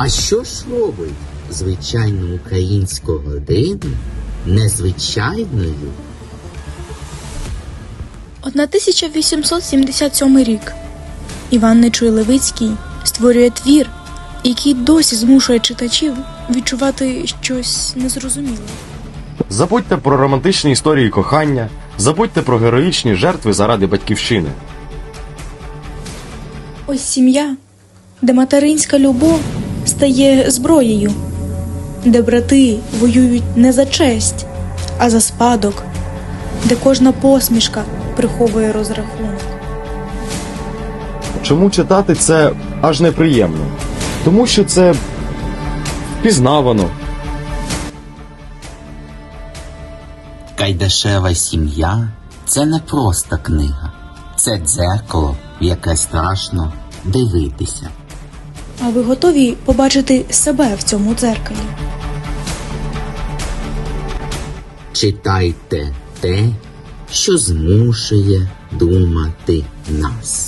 А що ж робить звичайну українську годину незвичайною? 1877 рік. Іван Нечуй Левицький створює твір, який досі змушує читачів відчувати щось незрозуміле. Забудьте про романтичні історії кохання, забудьте про героїчні жертви заради батьківщини. Ось сім'я, де материнська любов стає зброєю, де брати воюють не за честь, а за спадок, де кожна посмішка приховує розрахунок. Чому читати це аж неприємно? Тому що це впізнавано. Кайдашева сім'я це не просто книга, це дзеркало, в яке страшно дивитися. А ви готові побачити себе в цьому дзеркалі? Читайте те, що змушує думати нас.